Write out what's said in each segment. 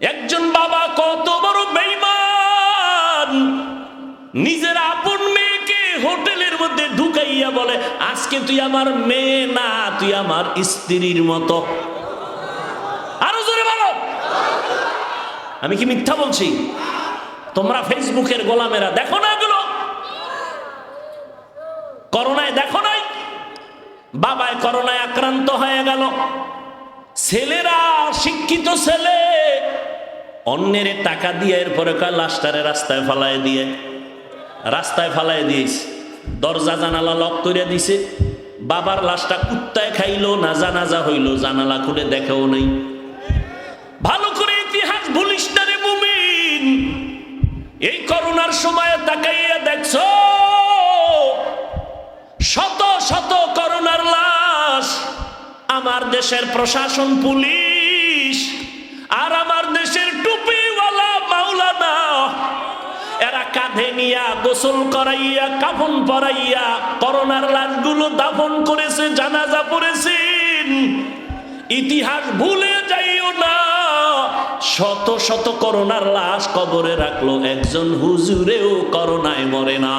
একজন বাবা কত বড় বেইমান। নিজের আপন মেয়েকে হোটেলের মধ্যে ঢুকাইয়া বলে, আজকে তুই আমার মেয়ে না, তুই আমার স্ত্রীর মতো। আরও জোরে বলো। আমি কি মিথ্যা বলছি? তোমরা ফেসবুকের গোলামেরা, দেখো না এগুলো। করোনায় দেখো নাই? বাবায় করোনায় আক্রান্ত হয়ে গেল। ছেলেরা, শিক্ষিত ছেলে অন্যের টাকা দিয়ে এরপরে কয় লাস্টারে রাস্তায় ফালায় দিয়ে। রাস্তায় ফালায় দিয়েছে। দরজা জানালা লক করে দিছে। বাবার লাশটা কুত্তায় খাইলো না জানাজা হইল, জানালা খুলে দেখেও নেই। ভালো করে ইতিহাস ভুলিস এই করোনার সময় তাকাইয়া দেখছ, শত শত করোনার লাশ আমার দেশের প্রশাসন পুলিশ আর আমার দেশের কাঁধে নিয়া গোসল করাইয়া, কাফন পরাইয়া করোনার লাশগুলো দাফন করেছে, জানাজা পড়েছেন। ইতিহাস ভুলে যাইও না, শত শত করোনার লাশ কবরে রাখল, একজন হুজুরেও করোনায় মরে না।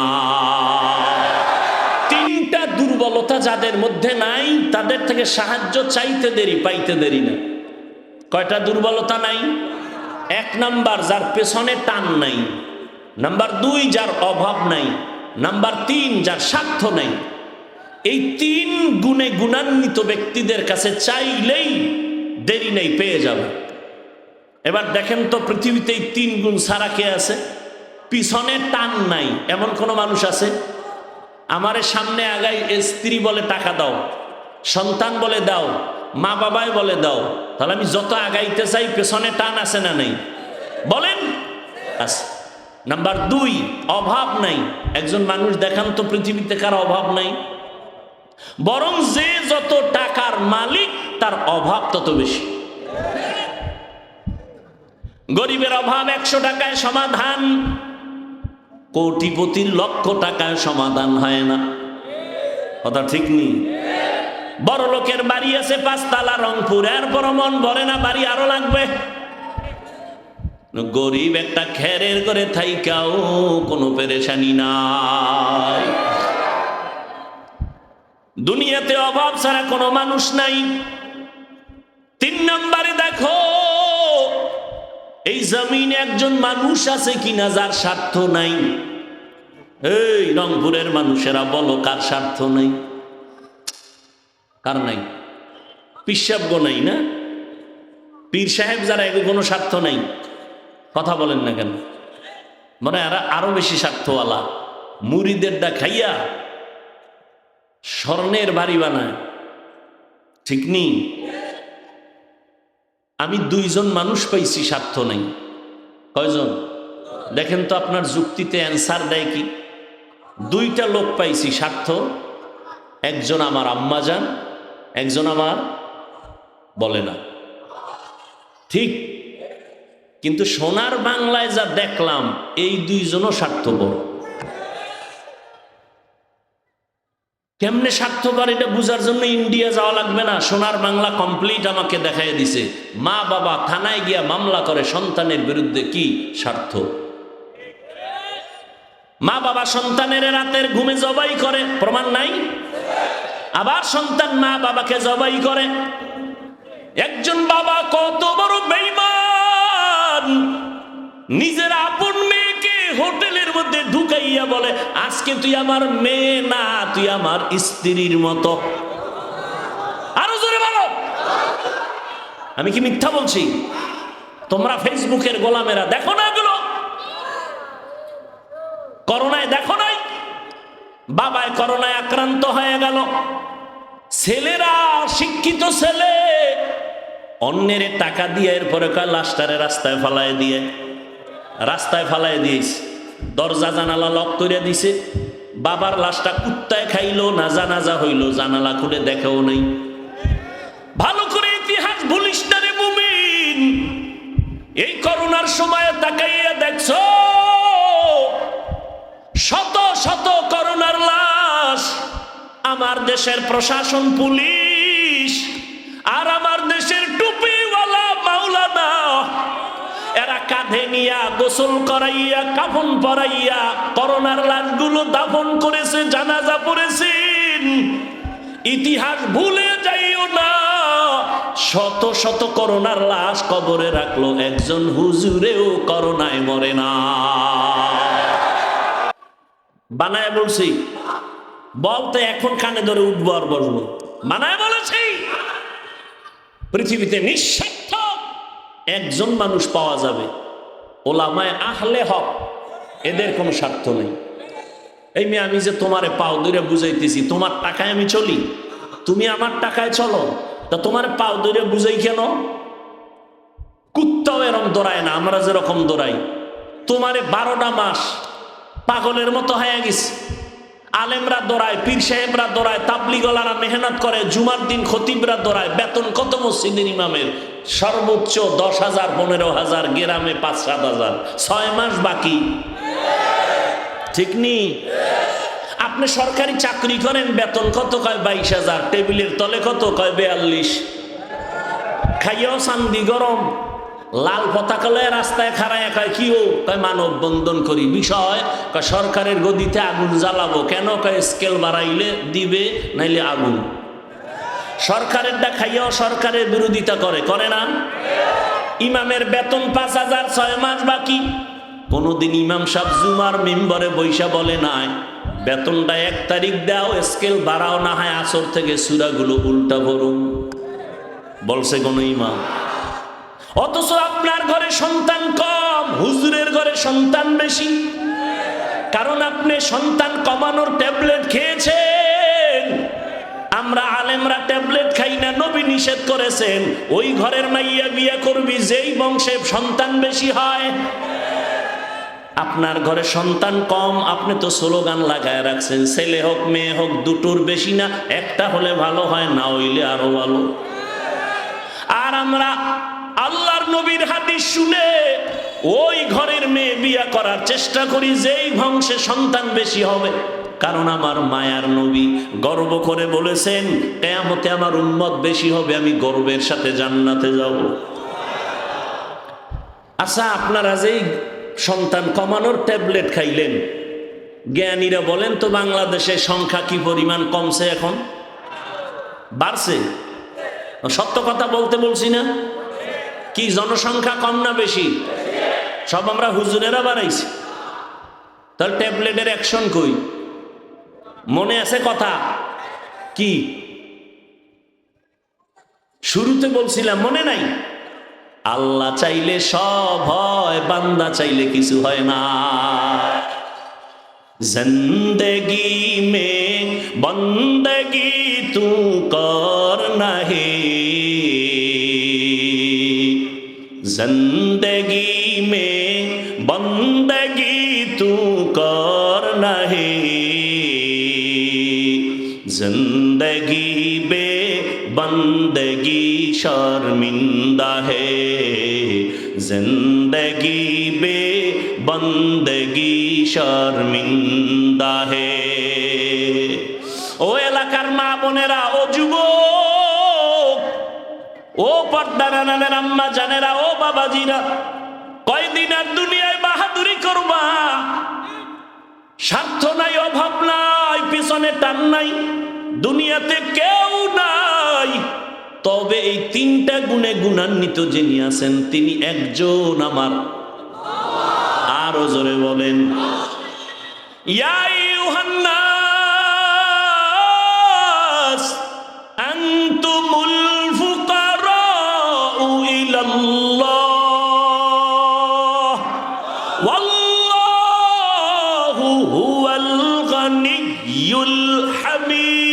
তিনটা দুর্বলতা যাদের মধ্যে নাই, তাদের থেকে সাহায্য চাইতে দেরি, পাইতে দেরি না। কয়টা দুর্বলতা নাই? এক নাম্বার, যার পেছনে টান নাই। নাম্বার দুই, যার অভাব নাই। নাম্বার তিন, যার স্বার্থ নাই। এই তিন গুণে গুণান্বিত ব্যক্তিদের কাছে চাইলেই দেরি নেই, পেয়ে যাবে। এবার দেখেন তো পৃথিবীতে এই তিন গুণ সারা কে আছে? পিছনে টান নাই। এমন কোনো মানুষ আছে? আমারে সামনে আগাই স্ত্রী বলে টাকা দাও, সন্তান বলে দাও, মা বাবাই বলে দাও। তাহলে আমি যত আগাইতে চাই, পেছনে টান আছে না নেই? বলেন? আছে নাম্বার দুই, অভাব নাই। একজন মানুষ দেখান তো পৃথিবীতে কার অভাব নাই। বরং যে যত টাকার মালিক, তার অভাব তত বেশি। গরিবের অভাব একশো টাকায় সমাধান। কোটিপতি লক্ষ টাকায় সমাধান হয় না। কথা ঠিক নেই বড় লোকের বাড়ি আছে পাঁচতলা রংপুর। এরপর মন ভরে না, বাড়ি আরও লাগবে। গরিব একটা খেরের করে থাইকাও কোনো পেরেশানি নাই। দুনিয়াতে অভাব ছাড়া কোনো মানুষ নাই। তিন নম্বরে দেখো, এই জমিনে একজন মানুষ আছে কিনা যার স্বার্থ নাই। এই রংপুরের মানুষেরা বলো কার স্বার্থ নাই? কার নাই? পিসাব নাই না? পীর সাহেব যারা এগুলো কোনো স্বার্থ নাই। কথা বলেন না কেন? মানে এরা আরও বেশি স্বার্থওয়ালা। মুড়িদেরটা খাইয়া স্বর্ণের বাড়ি বানায়। ঠিক নেই আমি দুইজন মানুষ পাইছি, স্বার্থ নেই। কয়জন? দেখেন তো আপনার যুক্তিতে অ্যান্সার দেয় কি? দুইটা লোক পাইছি, স্বার্থ। একজন আমার আম্মা যান, একজন আমার বলে না। ঠিক কিন্তু সোনার বাংলায় যা দেখলাম, এই দুইজনও স্বার্থপর। কেমনে স্বার্থপর এটা বুঝার জন্য ইন্ডিয়া যাওয়া লাগবে না? সোনার বাংলা কমপ্লিট আমাকে দেখাই দিছে। মা বাবা থানায় গিয়া মামলা করে, সন্তানের বিরুদ্ধে কি স্বার্থ? মা বাবা সন্তানের রাতের ঘুমে জবাই করে, প্রমাণ নাই? আবার সন্তান মা বাবাকে জবাই করে। একজন বাবা কত বড় বেইমান! নিজের আপন মেয়েকে হোটেলের মধ্যে ঢুকাইয়া বলে, আজকে তুই আমার মেয়ে না, তুই আমার স্ত্রীর মতো। আরও জোরে বলো। আমি কি মিথ্যা বলছি? তোমরা ফেসবুকের গোলামেরা দেখো না এগুলো? করোনায় দেখো নাই? বাবায় করোনায় আক্রান্ত হয়ে গেল। ছেলেরা, শিক্ষিত ছেলে, অন্যের টাকা দিয়ে এরপরে কয় লাস্টারে রাস্তায় ফালায় দিয়ে। রাস্তায় ফালায় দিয়েছে। দরজা জানালা লক করে দিছে। বাবার লাশটা কুত্তায় খাইলো না জানাজা হইল, জানালা খুলে দেখেও নেই। ভালো করে ইতিহাস ভুলিস না রে মুমিন। এই করোনার সময় তাকাইয়া দেখছ, শত শত করোনার লাশ আমার দেশের প্রশাসন পুলিশ কাঁধে নিয়া গোসল করাইয়া, কাফন পরাইয়া, করোনার লাশগুলো দাফন করেছে, জানাজা পড়েছেন। ইতিহাস ভুলে যাইও না। শত শত করোনার লাশ কবরে রাখল, একজন হুজুরেও করোনায় মরে না। বানায় বলছি বলতে এখন কানে ধরে উঠবো আর বসবো। বানায় বলেছি, পৃথিবীতে নিঃস্বার্থ একজন মানুষ পাওয়া যাবে। ওলামায় আহলে হক, এদের কোনো স্বার্থ নেই। এই মেয়ে, আমি যে তোমারে পাও দূরে বুঝাইতেছি, তোমার টাকায় আমি চলি। তুমি আমার টাকায় চলো, তা তোমার পাও দূরে বুঝাই কেন? কুত্তাও এরম দৌড়ায় না, আমরা যেরকম দৌড়াই। তোমারে বারোটা মাস পাগলের মতো হয়ে গেছে। আলেমরা দৌড়ায়, পীর সাহেবরা দৌড়ায়, তাবলিগলারা মেহনত করে, জুমার দিন খতিবরা দৌড়ায়, বেতন কত মসজিদের ইমামের? সর্বোচ্চ দশ হাজার, পনেরো হাজার, গ্রামে পাঁচ, সাত হাজার। ছয় মাস বাকি। ঠিক নি? আপনি সরকারি চাকরি করেন, বেতন কত কয়? বাইশ হাজার। টেবিলের তলে কত কয়? বেয়াল্লিশ। খাইয়াও শান্তি গরম। লাল পতাকা লয়ে রাস্তায় খাড়ায় কয়, কি ও? কয়, মানব বন্ধন করি। বিষয়, কয়, সরকারের গদিতে আগুন জ্বালাবো। কেন? কয়, স্কেল বাড়াইলে দিবে, নাইলে আগুন। সরকারেরটা খাইয়াও সরকারের বিরোধিতা করে করে না? ইমামের বেতন পাঁচ হাজার ছয় মাস বাকি। কোনোদিন ইমাম সাহেব জুমার মেম্বরে বৈশা বলে নাই, বেতনটা এক তারিখ দাও, স্কেল বাড়াও, না হয় আসর থেকে সুরাগুলো উল্টা ভরুন বলছে কোন ইমাম। অথচ আপনার ঘরে সন্তান কম, হুজুরের ঘরে সন্তান বেশি। কারণ আপনি সন্তান কমানোর ট্যাবলেট খেয়েছেন। আমরা আলেমরা ট্যাবলেট খাই না, নবী নিষেধ করেছেন। ওই ঘরের মাইয়া বিয়া করবি, যেই বংশে সন্তান বেশি হয়। আপনার ঘরে সন্তান কম, আপনি তো স্লোগান লাগায় রাখছেন, ছেলে হোক, মেয়ে হোক, দুটোর বেশি না, একটা হলে ভালো হয়, না হইলে আরও ভালো। আর আমরা আল্লাহর নবীর হাদিস শুনে ওই ঘরের মেয়ে বিয়া করার চেষ্টা করি, যেই বংশে সন্তান বেশি হবে। কারণ আমার মায়ার নবী গর্ব করে বলেছেন, কেয়ামতে আমার উন্মত বেশি হবে, আমি গর্বের সাথে জান্নাতে যাব। আচ্ছা আপনারা যেই সন্তান কমানোর ট্যাবলেট খাইলেন, জ্ঞানীরা বলেন তো বাংলাদেশে সংখ্যা কি পরিমাণ কমছে এখন? বাড়ছে? সত্য কথা বলতে বলছি না। কি, জনসংখ্যা কম না বেশি? সব আমরা হুজুরেরা বাড়াইছি তাহলে ট্যাবলেটের অ্যাকশন কই? মনে আছে কথা? কি? শুরুতে বলছিলাম, মনে নাই? আল্লাহ চাইলে সব হয়, বান্দা চাইলে কিছু হয় না। জিন্দগি মে বন্দগি তু কর না হে जिंदगी में बंदगी तू कर नहीं जिंदगी बे बंदगी शर्मिंदा है जिंदगी बे बंदगी শর্মিন্দা হে ও এলাকার মা বোনেরা ও যুবক ও পর্দারা নামের আম্মা জানেরা, ও বাবাজিরা, কয়দিন আর দুনিয়ায় বাহাদুরি করবা? স্বার্থ নাই, অভাব নাই, পিছনে টান নাই, দুনিয়াতে কেউ নাই। তবে এই তিনটা গুণে গুণান্বিত যিনি আছেন, তিনি একজন আমার। আরও জোরে বলেন ইয়া হামিদ।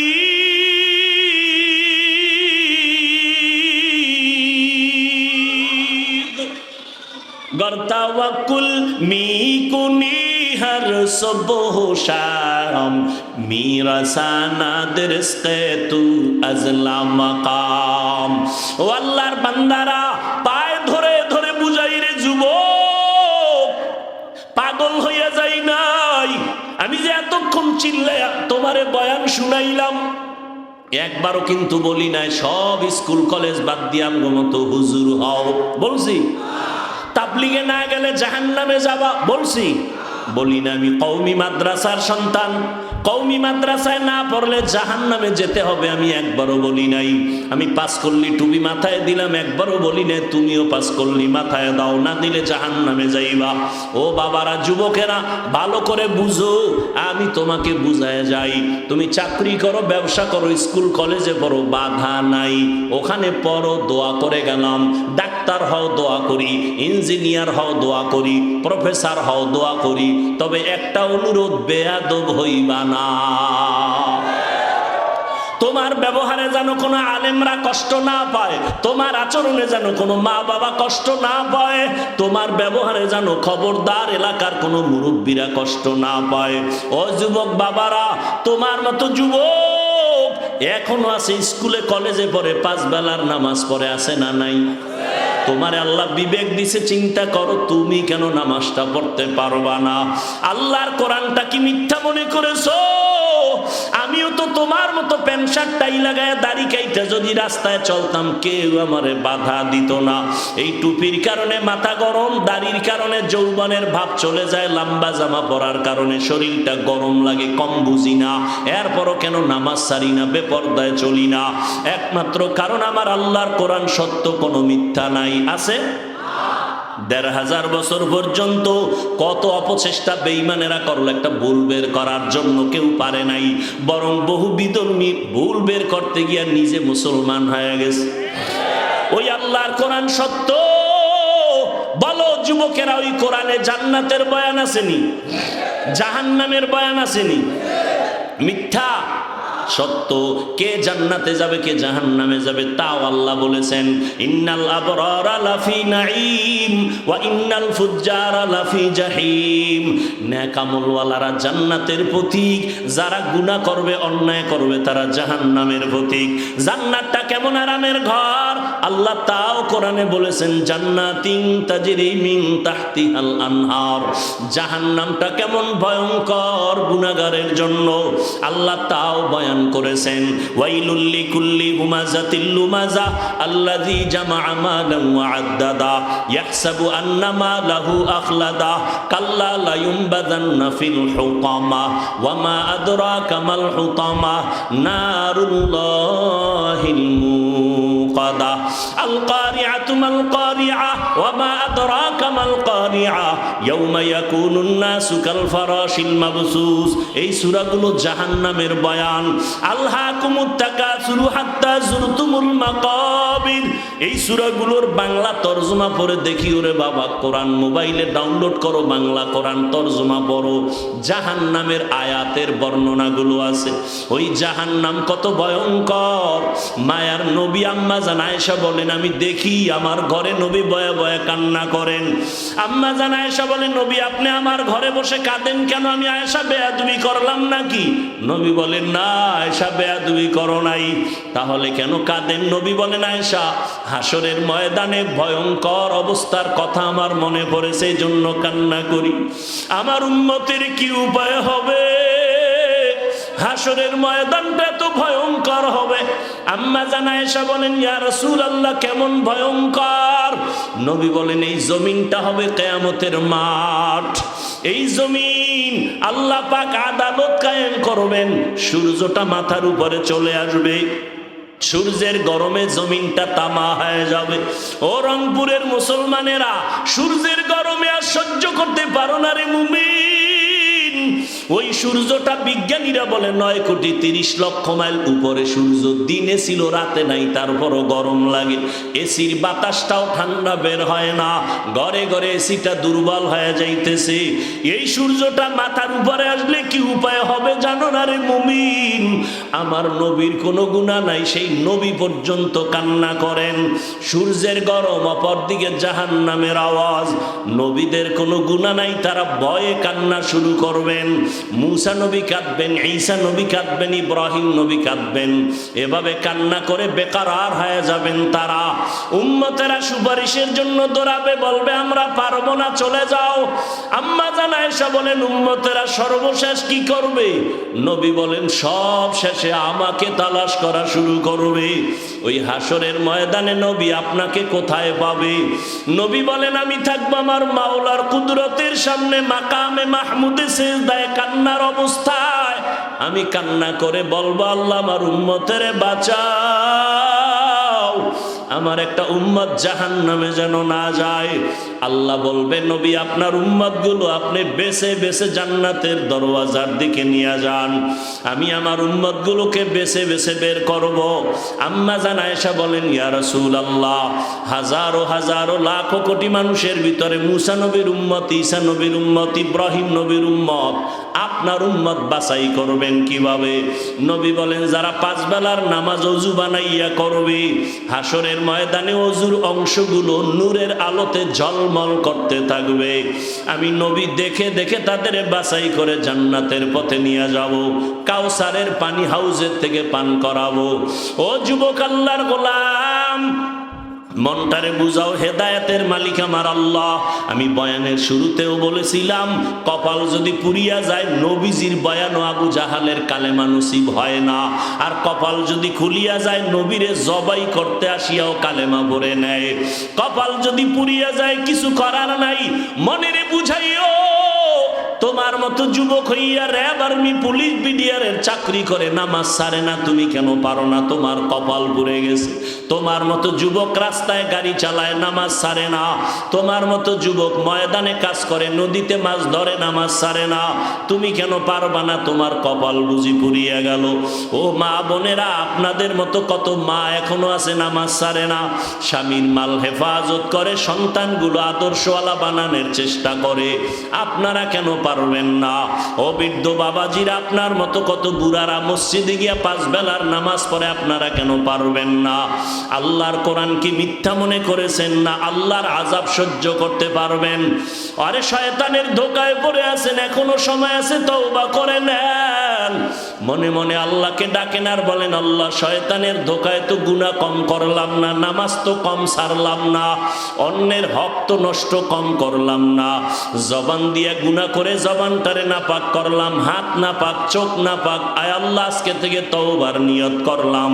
গর্তাওয়াকুল মিকুনি হর সুবহ শাম মিরাসানা দিরসকে তু আজলা মাকাম। ও আল্লাহর বান্দারা এতক্ষণ চিল্লাই তোমারে বয়ান শুনাইলাম। একবারও কিন্তু বলি নাই, সব স্কুল কলেজ বাদ দিয়াম আমগো মতো হুজুর হও। বলছি, তাবলিগে না গেলে জাহান্নামে যাবা? বলছি, বলি না আমি কৌমি মাদ্রাসার সন্তান। কৌমি মাদ্রাসায় না পড়লে জাহান নামে যেতে হবে, আমি একবারও বলি নাই। আমি পাস করলি টুপি মাথায় দিলাম, একবারও বলি নাই, তুমিও পাস করলি মাথায় দাও, না দিলে জাহান নামে যাইবা। ও বাবারা, যুবকেরা, ভালো করে বুঝো, আমি তোমাকে বুঝায় যাই। তুমি চাকরি করো, ব্যবসা করো, স্কুল, কলেজে পড়ো, বাধা নাই। ওখানে পড়ো, দোয়া করে গেলাম। ডাক্তার হও, দোয়া করি। ইঞ্জিনিয়ার হও, দোয়া করি। প্রফেসর হও, দোয়া করি। তবে একটা অনুরোধ, বেয়াদব হইবা না। তোমার ব্যবহারে যেন কোনো আলেমরা কষ্ট না পায়, তোমার আচরণে যেন কোনো মা বাবা কষ্ট না পায়, তোমার ব্যবহারে যেন খবরদার এলাকার কোনো মুরব্বীরা কষ্ট না পায়। ও যুবক বাবারা, তোমার মতো যুবক এখনও আছে, স্কুলে কলেজে পড়ে, পাঁচ বেলার নামাজ পড়ে, আছে না নাই? তোমার আল্লাহ বিবেক দিছে, চিন্তা করো তুমি কেন নামাজটা পড়তে পারবা না? আল্লাহর কোরআনটা কি মিথ্যা মনে করেছ? তোমার মতো প্যান্ট শার্ট টাই লাগায় দাড়ি কাইটা যদি রাস্তায় চলতাম, কেউ আমারে বাধা দিত না। এই টুপির কারণে মাথা গরম, দাড়ির কারণে যৌবনের ভাব চলে যায়, লম্বা জামা পরার কারণে শরীরটা গরম লাগে, কম বুঝি না। এরপরও কেন নামাজ সারি না, বেপর্দায় চলি না? একমাত্র কারণ আমার আল্লাহর কোরআন সত্য কোনো মিথ্যা নাই। আছে? দেড় হাজার বছর পর্যন্ত কত অপচেষ্টা বেইমানেরা করল একটা ভুল বের করার জন্য কেউ পারে নাই। বরং বহু বিধর্মী ভুল বের করতে গিয়ে নিজে মুসলমান হয়ে গেছে। ওই আল্লাহর কোরআন সত্য? বলো, যুবকেরা, ওই কোরআনে জান্নাতের বয়ান আসেনি? জাহান্নামের বয়ান আসেনি? মিথ্যা? সত্য, কে জান্নাতে যাবে, কে জাহান্নামে যাবে তাও আল্লাহ বলেছেন, ইন্নাল আবরারা লাফি নাঈম ওয়া ইন্নাল ফুজ্জারা লাফি জাহিম। নেকামলওয়ালারা জান্নাতের প্রতীক, যারা গুনাহ করবে, অন্যায় করবে, তারা জাহান্নামের প্রতীক। জান্নাতটা কেমন আরামের ঘর? আল্লাহ তাও কোরআনে বলেছেন, জান্নাতিন তাজরি মিন তাহতিহাল আনহার। জাহান্নামটা কেমন ভয়ঙ্কর গুনাহগারের জন্য। আল্লাহ তাও বয়ান করেছেন। ওয়াইলুল্লি কুল্লি হুমাজাতিল লুমাজা আল্লাযী জামাআ মালান ওয়া আদ্দাদা। ইয়াহসাবু আন্না মালাহু আখলাদা। কাল্লা লা ইউমবাদান্না ফিল হুকামা। ওয়া মা আদরাকা মাল হুকামা। নারুল্লাহিল মুকাদা ওয়া মা আদরাকা মাল কারিআ ইয়াউমা ইয়াকুনুন নাসু কাল ফারাশিল মাবসুস এই বাংলা তরজমা পড়ে দেখি ওরে বাবা, কোরআন মোবাইলে ডাউনলোড করো, বাংলা কোরআন তরজমা পড়ো। জাহান্নামের আয়াতের বর্ণনাগুলো আছে। ওই জাহান্নাম কত ভয়ঙ্কর। মায়ার নবী আম্মা জান আয়েশা বলেন, আমি দেখি আমার ঘরে নবী বয়ে বয়ে কান্না করেন। আম্মা জান আয়েশা বলেন, নবী, আপনি আমার ঘরে বসে কাঁদেন কেন? আমি আয়েশা বেয়াদবি করলাম নাকি? নবী বলেন, না, আয়েশা বেয়াদবি করো নাই। তাহলে কেন কাঁদেন? নবী বলেন, আয়েশা, হাসরের ময়দানে ভয়ঙ্কর অবস্থার কথা আমার মনে পড়েছে জন্য কান্না করি। আমার উন্নতির কি উপায় হবে? হাসরের ময়দানটা এত ভয়ঙ্কর হবে। আম্মা জানা এসা বলেন, ইয়া রাসূল আল্লাহ কেমন ভয়ঙ্কর? নবী বলেন, এই জমিনটা হবে কেয়ামতের মাঠ। এই জমিন আল্লাহ পাক আদালত কায়েম করবেন। সূর্যটা মাথার উপরে চলে আসবে। সূর্যের গরমে জমিনটা তামা হয়ে যাবে। ও রংপুরের মুসলমানেরা, সূর্যের গরমে আর সহ্য করতে পারো না রে মুমিন। ওই সূর্যটা বিজ্ঞানীরা বলে নয় কোটি তিরিশ লক্ষ মাইল উপরে সূর্য, দিনে ছিল, রাতে নাই, তারপরও গরম লাগে। এসির বাতাসটাও ঠান্ডা, বের হয় না। ঘরে ঘরে এসিটা দুর্বল হয়ে যাইতেছে। এই সূর্যটা মাথার উপরে আসলে কি উপায় হবে জানো না রে মুমিন? আমার নবীর কোনো গুণা নাই, সেই নবী পর্যন্ত কান্না করেন। সূর্যের গরম, অপরদিকে জাহান নামের আওয়াজ। নবীদের কোনো গুণা নাই, তারা ভয়ে কান্না শুরু করবেন। মুসা নবী কাঁদবেন, ঈসা নবী কাঁদবেন, ইব্রাহিম নবী কাঁদবেন। এভাবে কান্না করে বেকার আর হয়ে যাবেন তারা। উম্মতেরা সুপারিশের জন্য দৌড়াবে, বলবে, আমরা পারব না, চলে যাও। আম্মা জানা এসা বলেন, উম্মতেরা সর্বশেষ কি করবে? নবী বলেন, সব শেষে আমাকে তালাশ করা শুরু করবে। ওই হাসরের ময়দানে নবী আপনাকে কোথায় পাবে? নবী বলেন, আমি থাকব আমার মাওলার কুদরতের সামনে, মাকামে মাহমুদে শেষ দেয় কান্নার অবস্থায়। আমি কান্না করে বলব, আল্লাহ আমার উম্মতের বাঁচাও। আমার একটা উম্মত জাহান নামে যেন না যায়। আল্লাহ বলবে, নবী, আপনার উম্মতগুলো আপনি বেছে বেছে জান্নাতের দরওয়াজার দিকে নিয়ে যান। আমি আমার উম্মত গুলোকে বেছে বেছে বের করব। আম্মা জান আয়েশা বলেন, ইয়া রাসূল আল্লাহ হাজারো হাজারো লাখো কোটি মানুষের ভিতরে মুসা নবীর উম্মত, ঈসা নবীর উম্মত, ইব্রাহিম নবীর উম্মত আপনার উম্মত বাছাই করবেন কীভাবে? নবী বলেন, যারা পাঁচ বেলার নামাজ অজু বানাইয়া করবে, হাসরের ময়দানে অজুর অংশগুলো নূরের আলোতে ঝলমল করতে থাকবে। আমি নবী দেখে দেখে তাদের বাছাই করে জান্নাতের পথে নিয়ে যাব, কাউসারের পানি হাউজের থেকে পান করাবো। ও যুবক আল্লাহর গোলাম মনটারে বুঝাও, হেদায়াতের মালিক আমার আল্লাহ। আমি বয়ানের শুরুতেও বলেছিলাম, কপাল যদি পুরিয়া যায়, নবীজির বয়ান ও আবু জাহালের কালেমা নসিব হয় না। আর কপাল যদি খুলিয়া যায়, নবীরে জবাই করতে আসিয়াও কালেমা ভরে নেয়। কপাল যদি পুরিয়া যায়, কিছু করার নাই, মনেরে বুঝাইও তোমার মতো যুবক হইয়া র্যাব আর্মি, পুলিশ বিডিআরের চাকরি করে, নামাজ সারে না, তুমি কেন পারো না? তোমার কপাল পুড়ে গেছে। তোমার মতো যুবক রাস্তায় গাড়ি চালায়, নামাজ সারে না। তোমার মতো যুবক ময়দানে কাজ করে, নদীতে মাছ ধরে, নামাজ সারে না। তুমি কেন পারবা না? তোমার কপাল বুঝি পুড়িয়ে গেল। ও মা বোনেরা, আপনাদের মতো কত মা এখনও আছে, নামাজ সারে না। স্বামীর মাল হেফাজত করে, সন্তানগুলো আদর্শওয়ালা বানানোর চেষ্টা করে। আপনারা কেন পারবেন না। ও বৃদ্ধ বাবাজিরা, আপনার মতো কত বুড়ারা মসজিদে গিয়া পাঁচ বেলার নামাজ পড়ে আপনারা কেন পারবেন না? আল্লাহর কোরআন কি মিথ্যা মনে করেছেন না আল্লাহর আজাব সহ্য করতে পারবেন? আরে শয়তানের ধোকায় পড়ে আছেন, এখনও সময় আছে, তওবা করে নেন। মনে মনে আল্লাহকে ডাকেন আর বলেন, আল্লাহ, শয়তানের ধোকায় তো গুণা কম করলাম না, নামাজ তো কম সারলাম না, অন্যের হক তো নষ্ট কম করলাম না। জবান দিয়া গুণা করে জবানটারে না পাক করলাম, হাত না পাক চোখ না পাক আয় আল্লাহ, আজকে থেকে তওবার নিয়ত করলাম।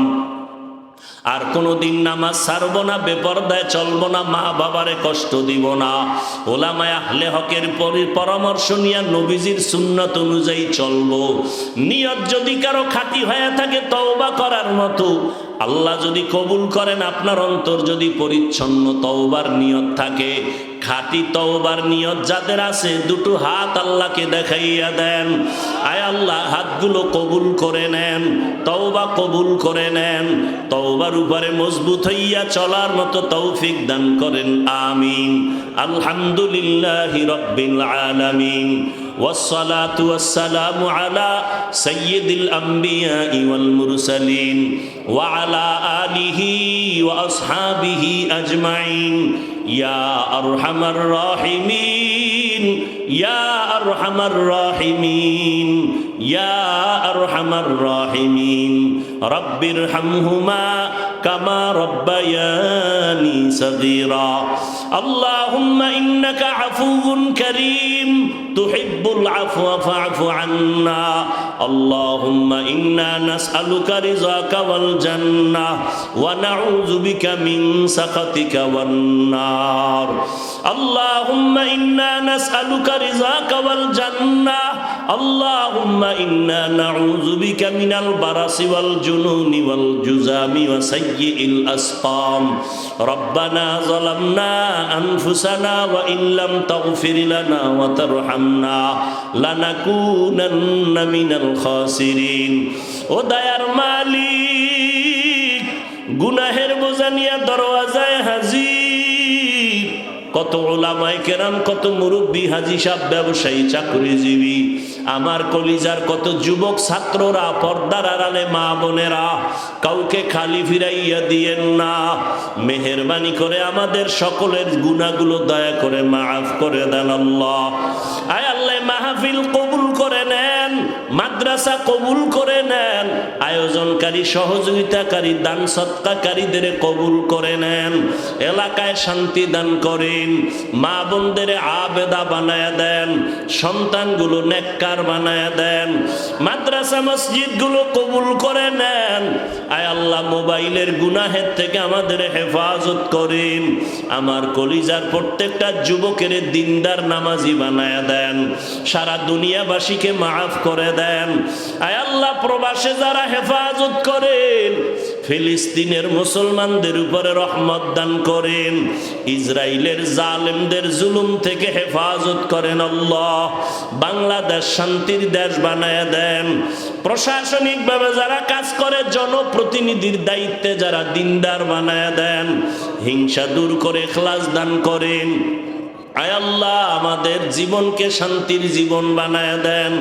আর কোনোদিন নামাজ ছাড়বো না, বেপরদায় চলবো না, মা বাবারে কষ্ট দিব না। ওলামায় আহলে হকের পরি পরামর্শ নিয়ে নবীজির সুন্নত অনুযায়ী চলবো। নিয়ত যদি কারও খাতি হয়ে থাকে, তওবা করার মতো, আল্লাহ যদি কবুল করেন, আপনার অন্তর যদি পরিচ্ছন্ন তওবার নিয়ত থাকে খাঁটি তওবার নিয়ত যাদের আছে দুটো হাত আল্লাহকে দেখাইয়া দেন আয় আল্লাহ হাতগুলো কবুল করে নেন তওবা কবুল করে নেন তওবার উপরে মজবুত হইয়া চলার মতো তৌফিক দান করেন আমিন আলহামদুলিল্লাহি রব্বিল আলামিন والصلاة والسلام على سيد الأنبياء والمرسلين وعلى آله وأصحابه أجمعين ইয়া আরহামার রাহিমিন ইয়া আরহামার রাহিমিন ইয়া আরহামার রাহিমিন রব্বিরহামহুমা كما ربياني صغيرا. اللهم إنك عفو كريم تحب العفو فاعف عنا. اللهم إنا نسألك رضاك والجنة ونعوذ بك من سخطك والنار. اللهم إنا نسألك رضاك والجنة. اللهم إنا نعوذ بك من البرص والجنون والجزام وسيء الأسقام ربنا ظلمنا أنفسنا وإن لم تغفر لنا وترحمنا لنكونن من الخاسرين ودير মালিক গুনাহের বোঝা নিয়ে দরওয়াজায় হাজির কত ওলামায় কেরাম, কত মুরব্বী, হাজি সাহ ব্যবসায়ী, চাকরিজীবী, আমার কলিজার কত যুবক ছাত্ররা, পর্দার আড়ালে মা বোনেরা, কাউকে খালি ফিরাইয়া দিয়েন না। মেহরবানি করে আমাদের সকলের গুণাগুলো দয়া করে মাফ করে দেন আল্লাহ। আয় আল্লাহ, মাহফিল কবুল মাদ্রাসা কবুল করে নেন, আয়োজনকারী, সহযোগিতাকারী, দান সৎকাকারীদের কবুল করে নেন, এলাকায় শান্তি দান করেন, মা বোনদের আবেদা বানায় দেন, সন্তানগুলো নেককার বানায় দেন, মাদ্রাসা মসজিদগুলো কবুল করে নেন। আয় আল্লাহ, মোবাইলের গুনাহের থেকে আমাদের হেফাজত করেন, আমার কলিজার প্রত্যেকটা যুবকের দিনদার নামাজি বানায় দেন, সারা দুনিয়াবাসীকে মাফ করে দেন। আয় আল্লাহ, প্রবাসে যারা হেফাজত করেন, ফিলিস্তিনের মুসলমানদের উপরে রহমত দান করেন ইসরায়েলের জালেমদের জুলুম থেকে হেফাজত করেন আল্লাহ, বাংলাদেশ শান্তির দেশ বানায় দেন। প্রশাসনিকভাবে যারা কাজ করে, জনপ্রতিনিধির দায়িত্বে যারা দিনদার বানায় দেন, হিংসা দূর করে খ্লাস দান করেন। আয় আল্লাহ, আমাদের জীবনকে শান্তির জীবন বানায় দেন।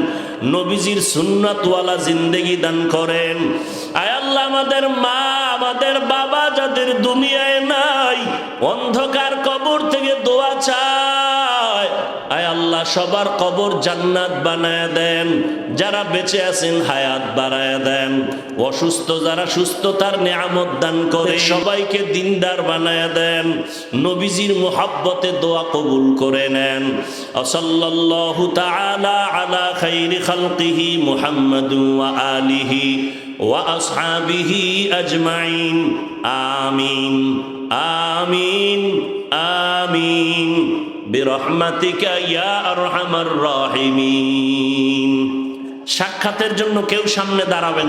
নবীজির সুন্নাতওয়ালা জিন্দেগি দান করেন। আয়াল্লাহ আমাদের মা, আমাদের বাবা যাদের দুনিয়ায় নাই, অন্ধকার কবর থেকে দোয়া চায়। আয় আল্লাহ, সবার কবর জান্নাত বানায় দেন। যারা বেঁচে আছেন, হায়াত বাড়ায় দেন। অসুস্থ যারা সুস্থতার নিয়ামত দান করে। সবাইকে দিনদার বানায় দেন। নবীজির মোহাব্বতে দোয়া কবুল করে নেন। সাল্লাল্লাহু তাআলা আলা খাইরি আলিহি ওয়া আজমাইন। আমিন আমিন আমিন। ইয়া সাক্ষাতের জন্য কেউ সামনে দাঁড়াবেন।